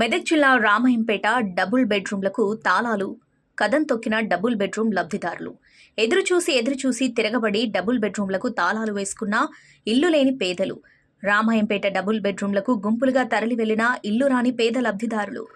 మెదక్ జిల్లా రామాయంపేట డబుల్ బెడ్రూమ్లకు తాళాలు కదం తొక్కిన డబుల్ బెడ్రూమ్ లబ్ధిదారులు. ఎదురుచూసి ఎదురుచూసి తిరగబడి డబుల్ బెడ్రూమ్లకు తాళాలు వేసుకున్న ఇల్లు లేని పేదలు. రామాయంపేట డబుల్ బెడ్రూమ్లకు గుంపులుగా తరలి వెళ్ళిన ఇల్లు రాని పేద లబ్ధిదారులు.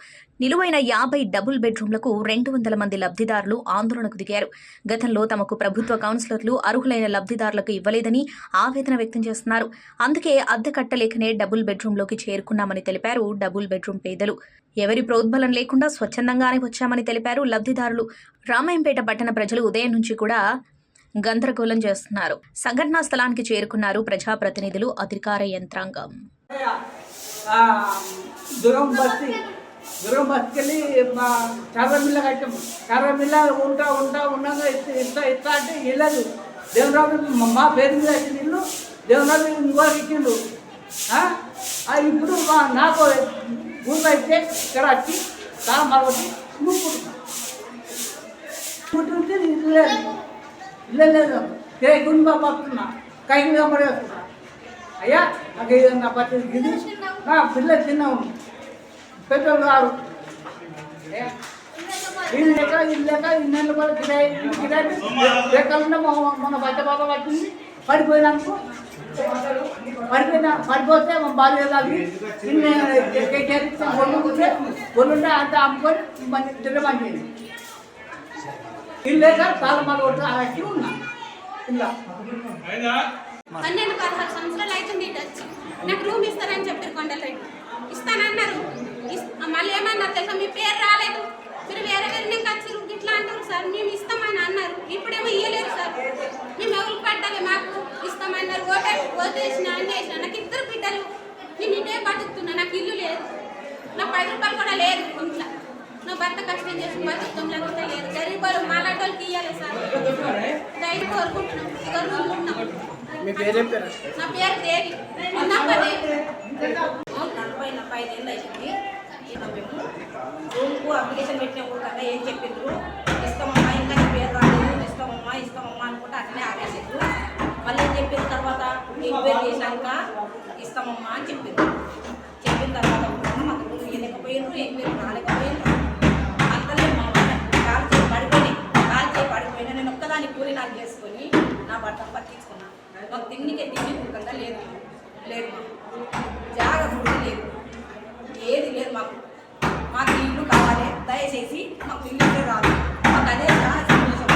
నిలువైన యాభై డబుల్ బెడ్రూమ్లకు రెండు వందల మంది లబ్ధిదారులు ఆందోళనకు దిగారు. గతంలో తమకు ప్రభుత్వ కౌన్సిలర్లు అర్హులైన లబ్ధిదారులకు ఇవ్వలేదని ఆవేదన వ్యక్తం చేస్తున్నారు. అందుకే అద్దె కట్టలేకనే డబుల్ బెడ్రూమ్లోకి చేరుకున్నామని తెలిపారు డబుల్ బెడ్రూమ్ పేదలు. ఎవరి ప్రోద్బలం లేకుండా స్వచ్ఛందంగానే వచ్చామని తెలిపారు లబ్ధిదారులు. రామాయంపేట పట్టణ ప్రజలు ఉదయం నుంచి కూడా గందరగోళం చేస్తున్నారు. సంఘటనా స్థలానికి చేరుకున్నారు ప్రజాప్రతినిధులు అధికార యంత్రాంగం. దూరం దుర్గం బస్తీ దుర్గం బస్తీకి వెళ్ళి మా కర్రమిల్ల కట్టాము కర్రమిల్ల ఉంటా ఉంటా ఉండగా ఇస్తా ఇస్తా ఇస్తా అంటే వెళ్ళదు. దేవరాజు మా పేరు మీద వచ్చిన ఇల్లు దేవరాజు ఇంకోటి ఇచ్చిండు. ఇప్పుడు మా నాకు ఊళ్ళో అయితే ఇక్కడ వచ్చి తాను మరొకటి నువ్వు ముట్టుకుంటే ఇల్లు లేదు. ఇల్లు ఏ చేయకుండా పడుతున్నా కైకి పడేస్తున్నా అయ్యా నాకు ఇది నా పట్టి ఇది నా పిల్ల చిన్నవు పెద్దోళ్ళు కాదు ఇల్లు లెక్క ఇల్లు లెక్క ఇన్నెళ్ళు కూడా కిరాయి ఇంటి కిరాయి లెక్కలుంటే మన బట్ట బాబా పట్టింది పడిపోయినాకు పడిపోయినా పడిపోతే మా బాల్య తాగి ఒళ్ళు కూర్చే ఒళ్ళుంటే అంత అమ్ముకొని మన తిరగమని ఇల్లు కొట్టు ఉన్నా ఇలా. పన్నెండు పదహారు సంవత్సరాలు అవుతుంది ఇటు వచ్చి నాకు రూమ్ ఇస్తారని చెప్పారు కొండలరెడ్డి. ఇస్తానన్నారు. ఇస్- మళ్ళీ ఏమన్నారు తెలుసా? మీ పేరు రాలేదు. మీరు వేరే వేరే నేను వచ్చారు. ఇట్లా అంటారు సార్. మేము ఇస్తామని అన్నారు. ఇప్పుడేమో ఇయ్యలేరు సార్. మేము ఎవరికి పట్టాలి మాకు ఇస్తామన్నారు. ఓటే ఓటేసిన అన్నీ వేసిన నాకు ఇద్దరు బిడ్డలు. నేను ఇటే బతుకుతున్నా. నాకు ఇల్లు లేదు. నాకు పది రూపాయలు కూడా లేదు. ఇంట్లో నా భర్త కష్టం చేసి బతుకుతాం లేకపోతే లేదు. గరీబ్ వాళ్ళు దయచేసి కోరుకుంటున్నాం ఇక రూమ్ మీ పేరు చెప్పారు నా పేరు దేవి నలభై నలభై ఐదేళ్ళు అయింది రూమ్కు అప్లికేషన్ పెట్టిన కదా ఏం చెప్పిండ్రు? ఇస్తామమ్మా ఇంకా నీ పేరు రాలేదు. ఇస్తామమ్మా ఇస్తామమ్మా అనుకుంటే అట్లనే ఆపేసారు మళ్ళీ ఏం చెప్పిన తర్వాత? ఎంక్వైరీ చేశాక ఇస్తామమ్మా అని చెప్పింది చెప్పిన తర్వాత మాకు రూమ్ ఇవ్వలేకపోయినారు ఎంక్వైరీ రాలేకపోయిండ్రు నాకు చేసుకొని నా భర్తను పట్టించుకున్నా. మాకు తిండికి తిండి ముఖంగా లేదు. లేదు మాకు. జాగ ఫుడ్ లేదు. ఏది లేదు మాకు. మాకు ఇల్లు కావాలి. దయచేసి మాకు ఇల్లు రాదు. మాకు అదే చాలా సంతోషం.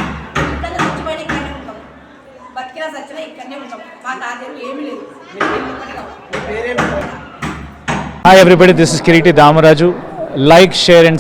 ఇక్కడనే చచ్చిపోయిన ఇక్కడనే ఉంటాం. బతికినా చచ్చినా ఇక్కడనే ఉంటాం. మా తాతలు ఏమీ లేదు. ఇల్లు ఒక్కటే కావాలి. మీ పేరేం పేరు Hi everybody, this is Kiriti Damaraju. Like, share and